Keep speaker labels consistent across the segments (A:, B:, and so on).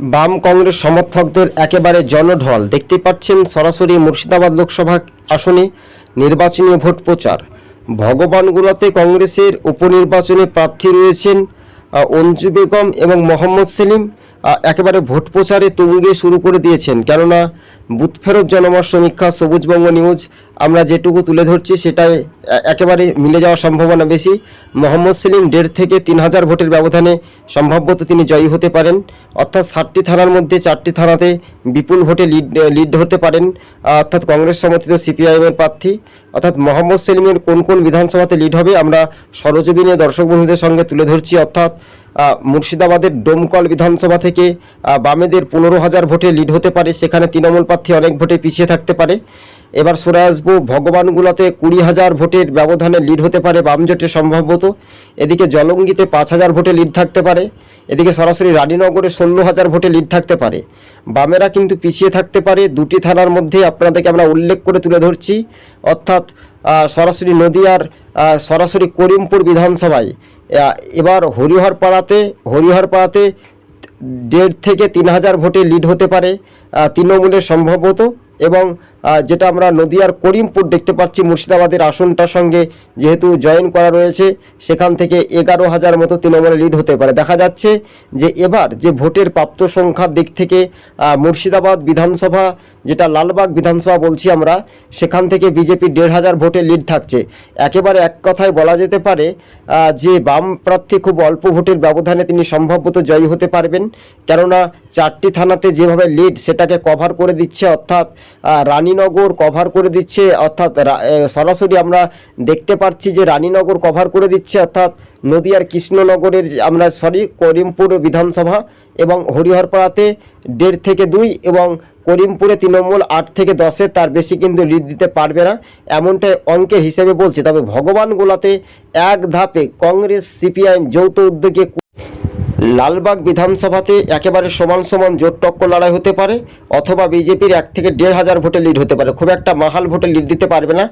A: বাম কংগ্রেস সমর্থকদের একেবারে জনঢল। দেখতে পাচ্ছেন সরাসরি মুর্শিদাবাদ লোকসভা আসনে নির্বাচনী ভোট প্রচার। ভগবানগুলোতে কংগ্রেসের উপনির্বাচনে প্রার্থী রয়েছেন অঞ্জু বেগম এবং মোহাম্মদ সেলিম। একেবারে ভোট প্রচারে তুঙ্গে শুরু করে দিয়েছেন। কেননা, বুথ ফেরত জনমত সমীক্ষা, সবুজবঙ্গ নিউজ, আমরা যেটুকু তুলে ধরছি সেটাই একেবারে মিলে যাওয়ার সম্ভাবনা বেশি। মোহাম্মদ সেলিম দেড় থেকে তিন হাজার ভোটের ব্যবধানে সম্ভবত তিনি জয়ী হতে পারেন। অর্থাৎ ষাটটি থানার মধ্যে চারটি থানাতে বিপুল ভোটে লিড লিড ধরতে পারেন অর্থাৎ কংগ্রেস সমর্থিত সিপিআইএমের প্রার্থী। অর্থাৎ মোহাম্মদ সেলিমের কোন কোন বিধানসভাতে লিড হবে, আমরা সরজমিনে দর্শক বন্ধুদের সঙ্গে তুলে ধরছি। অর্থাৎ মুর্শিদাবাদের ডোমকল বিধানসভা থেকে বামেদের পনেরো হাজার ভোটে লিড হতে পারে। সেখানে তৃণমূল প্রার্থী অনেক ভোটে পিছিয়ে থাকতে পারে। এবার সরে আসব ভগবানগুলোতে কুড়ি হাজার ভোটের ব্যবধানে লিড হতে পারে বাম জোটের সম্ভবত। এদিকে জলঙ্গিতে পাঁচ হাজার ভোটে লিড থাকতে পারে। এদিকে সরাসরি রানীনগরে ষোলো হাজার ভোটে লিড থাকতে পারে। বামেরা কিন্তু পিছিয়ে থাকতে পারে। দুটি থানার মধ্যে আপনাদেরকে আমরা উল্লেখ করে তুলে ধরছি। অর্থাৎ সরাসরি নদিয়ার সরাসরি করিমপুর বিধানসভায় এবার হরিহরপাড়াতে হরিহরপাড়াতে দেড় থেকে তিন হাজার ভোটে লিড হতে পারে তৃণমূলের সম্ভবত এবং যেটা আমরা নদিয়ার করিমপুর দেখতে পাচ্ছি মুর্শিদাবাদের আসনটার সঙ্গে যেহেতু জয়েন করা রয়েছে সেখান থেকে এগারো হাজার মতো তৃণমূলে লিড হতে পারে। দেখা যাচ্ছে যে এবার যে ভোটের প্রাপ্ত সংখ্যার দিক থেকে মুর্শিদাবাদ বিধানসভা যেটা লালবাগ বিধানসভা বলছি আমরা সেখান থেকে বিজেপি দেড় হাজার ভোটে লিড থাকছে। একেবারে এক কথায় বলা যেতে পারে যে বাম প্রার্থী খুব অল্প ভোটের ব্যবধানে তিনি সম্ভবত জয়ী হতে পারবেন। কেননা চারটি থানাতে যেভাবে লিড সেটাকে কভার করে দিচ্ছে অর্থাৎ আহ, রানীনগর কভার করে দিচ্ছে, অর্থাৎ সরাসরি আমরা দেখতে পাচ্ছি যে রানীনগর কভার করে দিচ্ছে, অর্থাৎ নদিয়ার কৃষ্ণনগরের, আমরা সরি করিমপুর বিধানসভা এবং হরিহরপাড়াতে দেড় থেকে দুই এবং করিমপুরে তৃণমূল আট থেকে দশের তার বেশি কিন্তু লিড দিতে পারবে না। এমনটাই অঙ্কে হিসেবে বলছে, তবে ভগবান গোলাতে এক ধাপে কংগ্রেস, সিপিআইএম যৌথ উদ্যোগে লালবাগ বিধানসভাতে একেবারে সমান সমান জোট টক্কর লড়াই হতে পারে, অথবা বিজেপির এক থেকে দেড় হাজার ভোটে লিড হতে পারে। খুব একটা মাহাল ভোটে লিড দিতে পারবে না,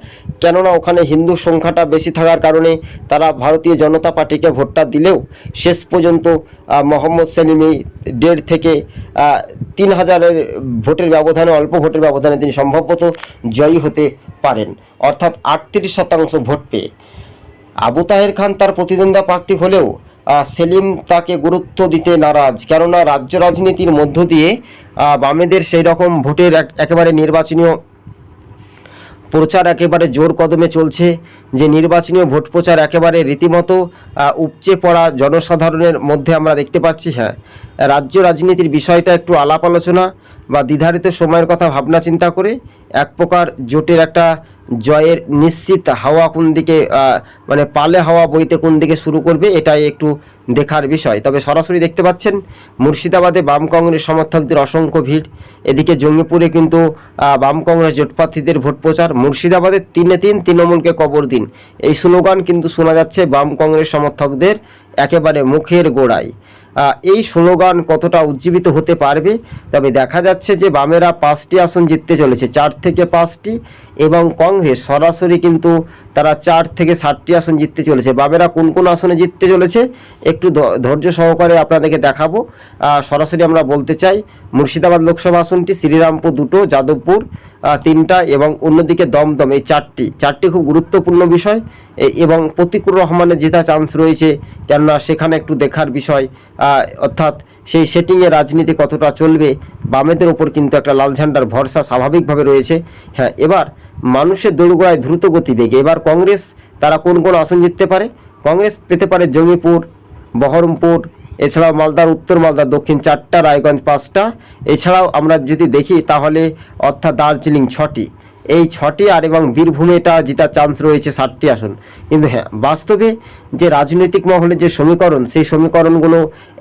A: কেননা ওখানে হিন্দু সংখ্যাটা বেশি থাকার কারণে তারা ভারতীয় জনতা পার্টিকে ভোটটা দিলেও শেষ পর্যন্ত মোহাম্মদ সেলিম দেড় থেকে তিন হাজারের ভোটের ব্যবধানে, অল্প ভোটের ব্যবধানে তিনি সম্ভবত জয়ী হতে পারেন, অর্থাৎ আটত্রিশ শতাংশ ভোট পেয়ে। আবু তাহের খান তার প্রতিদ্বন্দ্বী প্রার্থী হলেও সেলিম তাকে গুরুত্ব দিতে নারাজ। কেননা রাজ্য রাজনীতির মধ্য দিয়ে বামেদের সেই রকম ভোটের এক- একেবারে নির্বাচনীয় প্রচার একেবারে জোর কদমে চলছে, যে নির্বাচনীয় ভোট প্রচার একেবারে রীতিমতো উপচে পড়া জনসাধারণের মধ্যে আমরা দেখতে পাচ্ছি হ্যাঁ। রাজ্য রাজনীতির বিষয়টা একটু আলাপ আলোচনা বা দ্বিধারিত সময়ের কথা ভাবনা চিন্তা করে এক প্রকার জোটের একটা জয়ের নিশ্চিত হাওয়া কোন দিকে মানে পালে হাওয়া বইতে কোন দিকে শুরু করবে, এটাই একটু দেখার বিষয়। তবে সরাসরি দেখতে পাচ্ছেন, মুর্শিদাবাদে বাম কংগ্রেস সমর্থকদের অসংখ্য ভিড়। এদিকে জঙ্গিপুরে কিন্তু বাম কংগ্রেস জোট প্রার্থীদের ভোট প্রচার। মুর্শিদাবাদে তিনে তিন তৃণমূলকে কবর দিন। এই স্লোগান কিন্তু শোনা যাচ্ছে বাম কংগ্রেস সমর্থকদের একেবারে মুখের গোড়ায়। এই স্লোগান কতটা উজ্জীবিত হতে পারবে? তবে দেখা যাচ্ছে যে বামেরা পাঁচটি আসন জিততে চলেছে, চার থেকে পাঁচটি এবং কংগ্রেস সরাসরি কিন্তু তারা চার থেকে ষাটটি আসন জিততে চলেছে। বামেরা কোন কোন আসনে জিততে চলেছে একটু ধৈর্য সহকারে আপনাদেরকে দেখাবো। সরাসরি আমরা বলতে চাই, মুর্শিদাবাদ লোকসভা আসনটি শ্রীরামপুর দুটো, যাদবপুর তিনটা এবং অন্যদিকে দমদম, এই চারটি। চারটি খুব গুরুত্বপূর্ণ বিষয় এবং প্রতিকুর রহমানের জেতা চান্স রয়েছে, কেননা সেখানে একটু দেখার বিষয় অর্থাৎ সেই সেটিংয়ে রাজনীতি কতটা চলবে, বামেদের ওপর কিন্তু একটা লাল ঝান্ডার ভরসা স্বাভাবিকভাবে রয়েছে। হ্যাঁ এবার মানুষের দৌড়গোড়ায় দ্রুত গতিবেগে, এবার কংগ্রেস, তারা কোন কোন আসন জিততে পারে? কংগ্রেস পেতে পারে জঙ্গিপুর, বহরমপুর এছাড়াও মালদার উত্তর, মালদার দক্ষিণ চারটা, রায়গঞ্জ পাঁচটা। এছাড়াও আমরা যদি দেখি তাহলে অর্থাৎ দার্জিলিং ছটি। এই ছটি আর এবং বীরভূমেটা জেতার চান্স রয়েছে ষাটটি আসন। কিন্তু হ্যাঁ বাস্তবে যে রাজনৈতিক মহলের যে সমীকরণ, সেই সমীকরণগুলো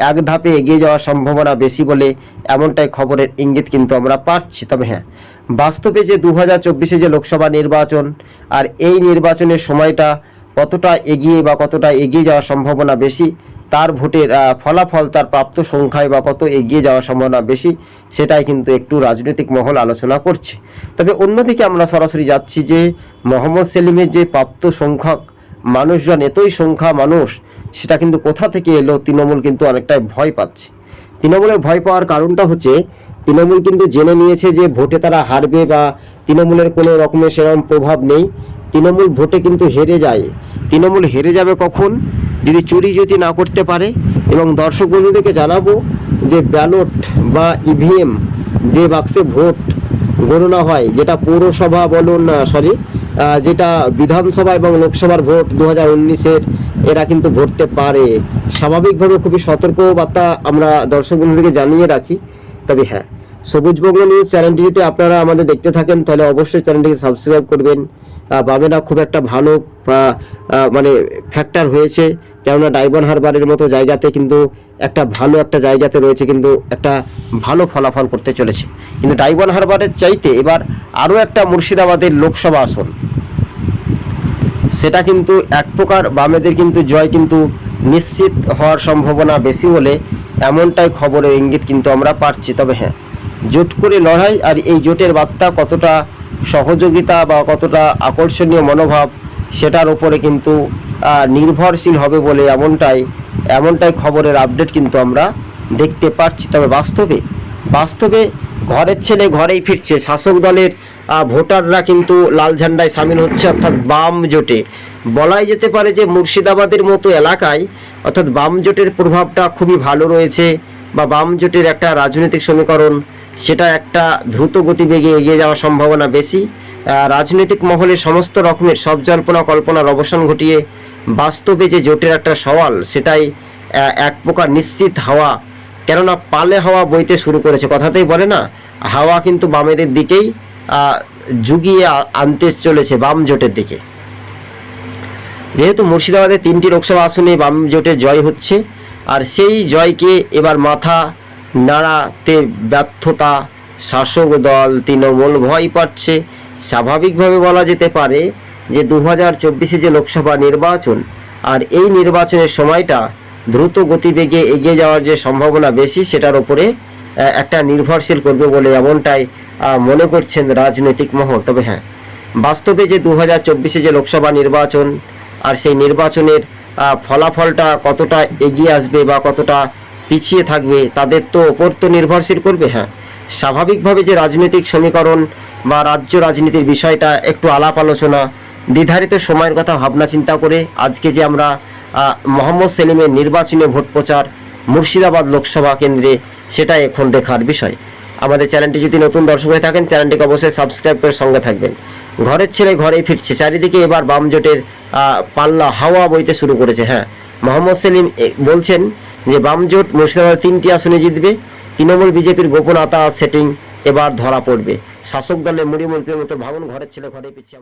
A: এক ধাপে এগিয়ে যাওয়ার সম্ভাবনা বেশি বলে এমনটাই খবরের ইঙ্গিত কিন্তু আমরা পাচ্ছি। তবে হ্যাঁ বাস্তবে যে দু হাজার যে লোকসভা নির্বাচন আর এই নির্বাচনের সময়টা কতটা এগিয়ে বা কতটা এগিয়ে যাওয়ার সম্ভাবনা বেশি তার ভোটের ফলাফল, তার প্রাপ্ত সংখ্যায় বা কত এগিয়ে যাওয়ার সম্ভাবনা বেশি, সেটাই কিন্তু একটু রাজনৈতিক মহল আলোচনা করছে। তবে অন্যদিকে আমরা সরাসরি যাচ্ছি যে মোহাম্মদ সেলিমের যে প্রাপ্ত সংখ্যক মানুষজন এতই সংখ্যা মানুষ, সেটা কিন্তু কোথা থেকে এলো তৃণমূল কিন্তু অনেকটাই ভয় পাচ্ছে। তৃণমূলের ভয় পাওয়ার কারণটা হচ্ছে, তৃণমূল কিন্তু জেনে নিয়েছে যে ভোটে তারা হারবে বা তৃণমূলের কোনো রকমের সেরকম প্রভাব নেই। তৃণমূল ভোটে কিন্তু হেরে যায়। তৃণমূল হেরে যাবে কখন? যদি চুরি যদি না করতে পারে, এবং দর্শক বন্ধুদেরকে জানাব যে ব্যালট বা ইভিএম যে বাক্সে ভোট গণনা হয়, যেটা পৌরসভা বলুন সরি যেটা বিধানসভা এবং লোকসভার ভোট দু হাজার উনিশের, এরা কিন্তু ভরতে পারে। স্বাভাবিকভাবে খুবই সতর্কবার্তা আমরা দর্শক বন্ধুদেরকে জানিয়ে রাখি, তবে হ্যাঁ সবুজ বঙ্গ নিউজ চ্যানেলটি যদি আপনারা আমাদের দেখতে থাকেন, তাহলে অবশ্যই চ্যানেলটিকে সাবস্ক্রাইব করবেন। আহ, বামেরা খুব একটা ভালো মানে ফ্যাক্টর হয়েছে। কেননা ডাইবন হারবারের মতো জায়গাতে কিন্তু একটা ভালো একটা জায়গাতে রয়েছে কিন্তু একটা ভালো ফলাফল করতে চলেছে। কিন্তু ডাইবন হারবারের চাইতে এবার আরও একটা মুর্শিদাবাদের লোকসভা আসন। সেটা কিন্তু এক প্রকার বামেদের কিন্তু জয় কিন্তু নিশ্চিত হওয়ার সম্ভাবনা বেশি বলে এমনটাই খবরের ইঙ্গিত কিন্তু আমরা পাচ্ছি। তবে হ্যাঁ জোট করে লড়াই আর এই জোটের বার্তা কতটা সহযোগিতা বা কতটা আকর্ষণীয় মনোভাব সেটার উপরে কিন্তু নির্ভরশীল হবে বলে এমনটাই এমনটাই খবরের আপডেট কিন্তু আমরা দেখতে পাচ্ছি। তবে বাস্তবে বাস্তবে ঘরের ছেলে ঘরেই ফিরছে। শাসক দলের ভোটাররা কিন্তু লাল ঝান্ডায় সামিল হচ্ছে অর্থাৎ বাম জোটে। বলাই যেতে পারে যে মুর্শিদাবাদের মতো এলাকায় অর্থাৎ বাম জোটের প্রভাবটা খুবই ভালো রয়েছে বা বাম জোটের একটা রাজনৈতিক সমীকরণ সেটা একটা দ্রুত গতিবেগে এগিয়ে যাওয়ার সম্ভাবনা বেশি। রাজনৈতিক মহলে সমস্ত রকমের সব জল্পনা কল্পনার অবসান ঘটিয়ে বাস্তবে যে জোটের একটা সওয়াল, সেটাই এক প্রকার নিশ্চিত হাওয়া। কেননা পালে হাওয়া বইতে শুরু করেছে, কথাতেই বলে না, হাওয়া কিন্তু বামেদের দিকেই জুগিয়ে আনতে চলেছে বাম জোটের দিকে। যেহেতু মুর্শিদাবাদে তিনটি লোকসভা আসনে বাম জোটের জয় হচ্ছে, আর সেই জয়কে এবার মাথা নাড়াতে ব্যর্থতা, শাসক দল তৃণমূল ভয় পাচ্ছে। স্বাভাবিকভাবে বলা যেতে পারে যে দু হাজার চব্বিশে যে লোকসভা নির্বাচন আর এই নির্বাচনের সময়টা দ্রুত গতিবেগে এগিয়ে যাওয়ার যে সম্ভাবনা বেশি, সেটার ওপরে একটা নির্ভরশীল করবে বলে এমনটাই মনে করছেন রাজনৈতিক মহল। তবে হ্যাঁ বাস্তবে যে দু হাজার চব্বিশে যে লোকসভা নির্বাচন আর সেই নির্বাচনের ফলাফলটা কতটা এগিয়ে আসবে বা কতটা পিছিয়ে থাকবে, তাদের তো ওপর তো নির্ভরশীল করবে হ্যাঁ। স্বাভাবিকভাবে যে রাজনৈতিক সমীকরণ বা রাজ্য রাজনীতির বিষয়টা একটু আলাপ আলোচনা নির্ধারিত সময়ের কথা ভাবনা চিন্তা করে আজকে যে আমরা মোহাম্মদ সেলিমের নির্বাচনী ভোট প্রচার মুর্শিদাবাদ লোকসভা কেন্দ্রে, সেটা এখন দেখার বিষয়। আমাদের চ্যানেলটি যদি নতুন দর্শক হয়ে থাকেন, চ্যানেলটিকে অবশ্যই সাবস্ক্রাইব করে সঙ্গে থাকবেন। ঘরের ছেলে ঘরেই ফিরছে, চারিদিকে এবার বাম জোটের পাল্লা হাওয়া বইতে শুরু করেছে হ্যাঁ। মোহাম্মদ সেলিম বলছেন যে বামজোট জোট মুর্শিদাবাদ তিনটি আসনে জিতবে, তৃণমূল বিজেপির গোপন আতা সেটিং এবার ধরা পড়বে। শাসক দলের মুড়ি মুড়কির মতো ভাবন ঘরের ছেলে ঘরে পিছিয়ে